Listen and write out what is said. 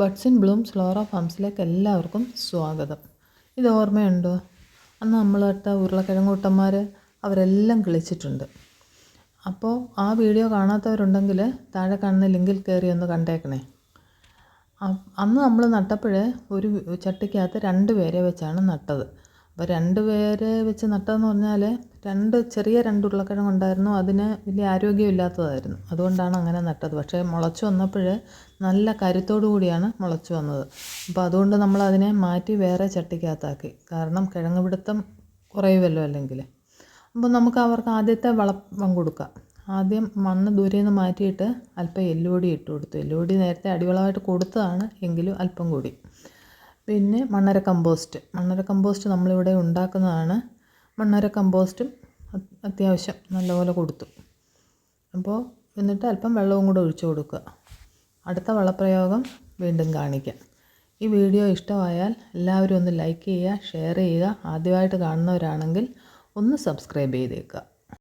Buds in bloom flora ഫാംസിലേക്ക് എല്ലാവർക്കും സ്വാഗതം. ഇത് ഓർമ്മയുണ്ടോ? അന്ന് നമ്മളിട്ട ഉരുളക്കിഴങ്ങൂട്ടന്മാർ അവരെല്ലാം കിളിച്ചിട്ടുണ്ട്. അപ്പോൾ ആ വീഡിയോ കാണാത്തവരുണ്ടെങ്കിൽ താഴെ കാണുന്ന ലിങ്കിൽ കയറി ഒന്ന് കണ്ടേക്കണേ. അന്ന് നമ്മൾ നട്ടപ്പോൾ ഒരു ചട്ടിക്കകത്ത് രണ്ട് പേരെ വെച്ചാണ് നട്ടത്. അപ്പോൾ രണ്ട് പേരെ വെച്ച് നട്ടതെന്ന് പറഞ്ഞാൽ രണ്ട് ചെറിയ രണ്ട് ഉരുളക്കിഴങ്ങ് ഉണ്ടായിരുന്നു. അതിന് വലിയ ആരോഗ്യമില്ലാത്തതായിരുന്നു അതുകൊണ്ടാണ് അങ്ങനെ നട്ടത്. പക്ഷേ മുളച്ച് വന്നപ്പോൾ നല്ല കരുത്തോടു കൂടിയാണ് മുളച്ച് വന്നത്. അപ്പോൾ അതുകൊണ്ട് നമ്മൾ അതിനെ മാറ്റി വേറെ ചട്ടിക്കകത്താക്കി. കാരണം കിഴങ്ങ് പിടുത്തം കുറയുമല്ലോ അല്ലെങ്കിൽ അപ്പോൾ നമുക്ക് അവർക്ക് ആദ്യത്തെ വളം കൊടുക്കാം. ആദ്യം മണ്ണ് ദൂരെ നിന്ന് മാറ്റിയിട്ട് അല്പം എല്ലുപൊടി ഇട്ട് കൊടുത്തു എല്ലുപൊടി നേരത്തെ അടിവളമായിട്ട് കൊടുത്തതാണ് എങ്കിലും അല്പം കൂടി. പിന്നെ മണ്ണര കമ്പോസ്റ്റ്. മണ്ണര കമ്പോസ്റ്റ് നമ്മളിവിടെ ഉണ്ടാക്കുന്നതാണ്. മണ്ണര കമ്പോസ്റ്റും അത്യാവശ്യം നല്ലപോലെ കൊടുത്തു. അപ്പോൾ എന്നിട്ട് അല്പം വെള്ളവും കൂടെ ഒഴിച്ചു കൊടുക്കുക. അടുത്ത വളപ്രയോഗം വീണ്ടും കാണിക്കാം. ഈ വീഡിയോ ഇഷ്ടമായാൽ എല്ലാവരും ഒന്ന് ലൈക്ക് ചെയ്യുക ഷെയർ ചെയ്യുക. ആദ്യമായിട്ട് കാണുന്നവരാണെങ്കിൽ ഒന്ന് സബ്സ്ക്രൈബ് ചെയ്തേക്കുക.